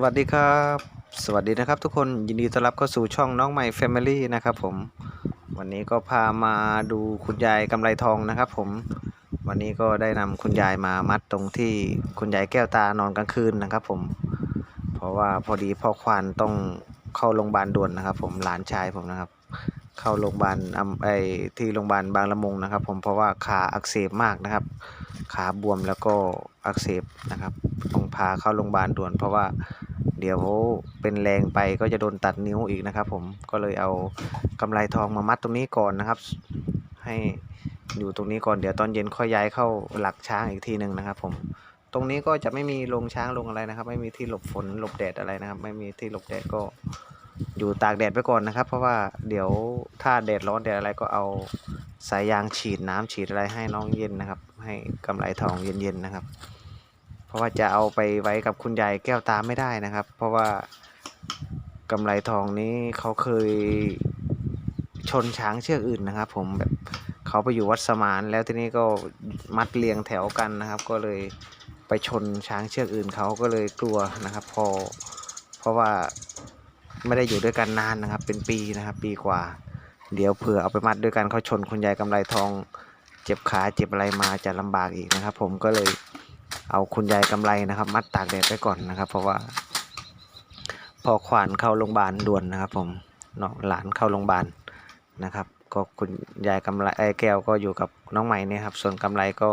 สวัสดีครับ สวัสดีนะครับทุกคนยินดีต้อนรับเข้าสู่ช่องน้องใหม่ Family นะครับผมวันนี้ก็พามาดูคุณยายกำไรทองนะครับ ผมวันนี้ก็ได้นำคุณยายมามัดตรงที่คุณยายแก้วตานอนกลางคืนนะครับ ผม เพราะว่าพอดีพ่อควานต้องเข้าโรงพยาบาลด่วนนะครับ ผมหลานชายผมนะครับ เข้าโรงพยาบาลไอที่โรงพยาบาลบางละมุงนะครับ ผมเพราะว่าขาอักเสบมากนะครับ ขาบวมแล้วก็อักเสบนะครับต้องพาเข้าโรงพยาบาลด่วน เพราะว่า เดี๋ยวเป็นแรงไปก็จะโดนตัดนิ้วอีกนะครับ ผมก็เลยเอากำไรทองมามัดตรงนี้ก่อนนะครับ ให้อยู่ตรงนี้ก่อนเดี๋ยวตอนเย็นค่อยย้ายเข้าหลักช้างอีกทีหนึ่งนะครับ ผมตรงนี้ก็จะไม่มีลงช้างลงอะไรนะครับ ไม่มีที่หลบฝนหลบแดดอะไรนะครับ ไม่มีที่หลบแดดก็อยู่ตากแดดไปก่อนนะครับ เพราะว่าเดี๋ยวถ้าแดดร้อนแดดอะไรก็เอาสายยางฉีดน้ำฉีดอะไรให้น้องเย็นนะครับ ให้กำไรทองเย็นๆนะครับ เพราะว่าจะเอาไปไว้กับคุณยายแก้วตาไม่ได้นะครับ เพราะว่ากำไรทองนี้เขาเคยชนช้างเชือกอื่นนะครับ ผมแบบเขาไปอยู่วัดสมานแล้วทีนี้ก็มัดเรียงแถวกันนะครับ ก็เลยไปชนช้างเชือกอื่นเขาก็เลยกลัวนะครับ พอเพราะว่าไม่ได้อยู่ด้วยกันนานนะครับ เป็นปีนะครับ ปีกว่า เดี๋ยวเผื่อเอาไปมัดด้วยกันเขาชนคุณยายกำไรทอง เจ็บขาเจ็บอะไรมาจะลำบากอีกนะครับ ผมก็เลย เอาคุณยายกำไรนะครับ มัดตากแดดไว้ก่อนนะครับ เพราะว่า พอขวานเข้าโรงพยาบาลด่วนนะครับ ผมน้องหลานเข้าโรงพยาบาลนะครับ ก็คุณยายกำไรไอ้แก้วก็อยู่กับน้องใหม่เนี่ยครับ ส่วนกำไรก็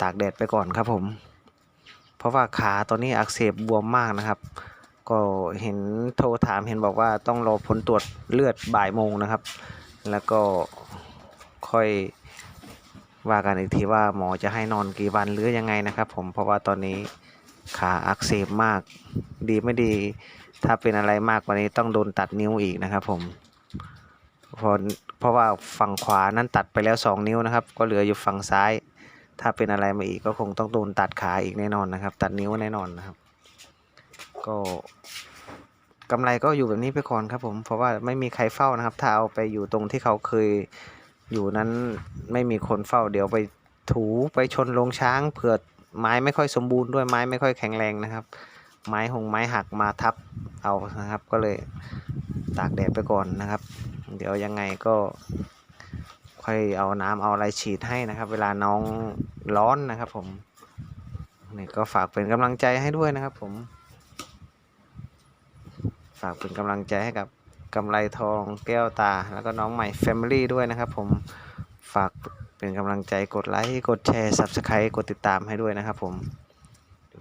ตากแดดไปก่อนครับผม เพราะว่าขาตอนนี้อักเสบบวมมากนะครับ ก็เห็นโทรถามเห็นบอกว่าต้องรอผลตรวจเลือดบ่ายโมงนะครับ แล้วก็ค่อย ว่ากันอีกทีว่าหมอจะให้นอนกี่วันหรือยังไงนะครับ ผมเพราะว่าตอนนี้ขาอักเสบมาก ดีไม่ดี ถ้าเป็นอะไรมากกว่านี้ต้องโดนตัดนิ้วอีกนะครับ ผมเพราะเพราะว่าฝั่งขวานั้นตัดไปแล้วสองนิ้วนะครับ ก็เหลืออยู่ฝั่งซ้าย ถ้าเป็นอะไรมาอีกก็คงต้องโดนตัดขาอีกแน่นอนนะครับ ตัดนิ้วแน่นอนนะครับ ก็กำไรก็อยู่แบบนี้ไปก่อนครับผมเพราะว่าไม่มีใครเฝ้านะครับ ถ้าเอาไปอยู่ตรงที่เขาเคย อยู่นั้นไม่มีคนเฝ้าเดี๋ยวไปถูไปชนลงช้างเผื่อไม้ไม่ค่อยสมบูรณ์ด้วยไม้ไม่ค่อยแข็งแรงนะครับ ไม้หงไม้หักมาทับเอานะครับ ก็เลยตากแดดไปก่อนนะครับ เดี๋ยวยังไงก็ค่อยเอาน้ำเอาอะไรฉีดให้นะครับ เวลาน้องร้อนนะครับ ผมนี่ก็ฝากเป็นกำลังใจให้ด้วยนะครับ ผม ฝากเป็นกำลังใจให้กับ กำไรทองแก้วตา แล้วก็น้องใหม่ Family ด้วยนะครับ ผมฝากเป็นกำลังใจกดไลค์กดแชร์ Subscribe กดติดตามให้ด้วยนะครับ ผม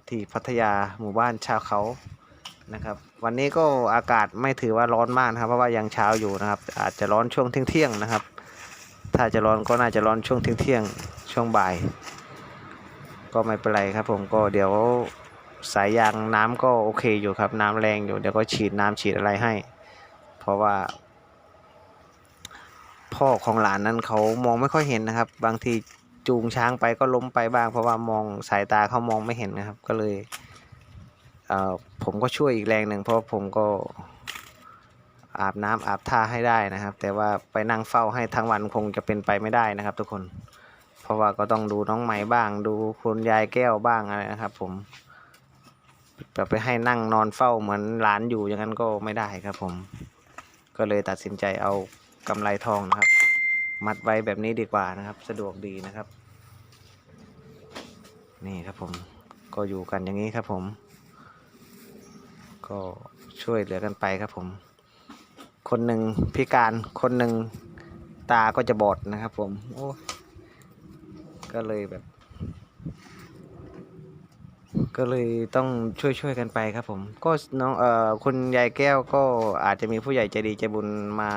ที่พัทยาหมู่บ้านชาวเขานะครับ วันนี้ก็อากาศไม่ถือว่าร้อนมากนะครับ เพราะว่ายังเช้าอยู่นะครับ อาจจะร้อนช่วงเที่ยงนะครับ ถ้าจะร้อนก็น่าจะร้อนช่วงเที่ยงช่วงบ่าย ก็ไม่เป็นไรครับ ผมก็เดี๋ยวสายยางน้ำก็โอเคอยู่ครับ น้ำแรงอยู่เดี๋ยวก็ฉีดน้ำฉีดอะไรให้ เพราะว่า พ่อของหลานนั้นเขามองไม่ค่อยเห็นนะครับ บางทีจูงช้างไปก็ล้มไปบ้าง เพราะว่ามองสายตาเขามองไม่เห็นนะครับ ก็เลยเอ่อผมก็ช่วยอีกแรงหนึ่งเพราะผมก็อาบน้ำอาบท่าให้ได้นะครับ แต่ว่าไปนั่งเฝ้าให้ทั้งวันคงจะเป็นไปไม่ได้นะครับ ทุกคน เพราะว่าก็ต้องดูน้องไหม้บ้าง ดูคุณยายแก้วบ้างอะไรนะครับ ผมแบบไปให้นั่งนอนเฝ้าเหมือนหลานอยู่อย่างนั้นก็ไม่ได้ครับผม ก็เลยตัดสินใจเอากำไรทองนะครับ มัดไว้แบบนี้ดีกว่านะครับ สะดวกดีนะครับ นี่ครับผมก็อยู่กันอย่างนี้ครับผม ก็ช่วยเหลือกันไปครับผม คนหนึ่งพิการคนหนึ่งตาก็จะบอดนะครับผมโอ้ก็เลยแบบ ก็เลยต้องช่วยๆกันไปครับผม ก็น้องเอ่อคุณยายแก้วก็อาจจะมีผู้ใหญ่ใจดีใจบุญมา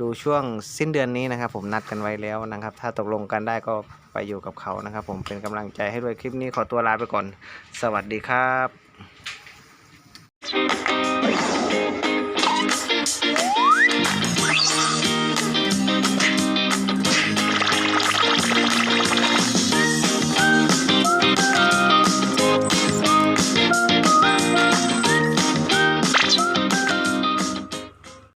ดูช่วงสิ้นเดือนนี้นะครับ ผมนัดกันไว้แล้วนะครับ ถ้าตกลงกันได้ก็ไปอยู่กับเขานะครับ ผมเป็นกำลังใจให้ด้วยคลิปนี้ขอตัวลาไปก่อน สวัสดีครับ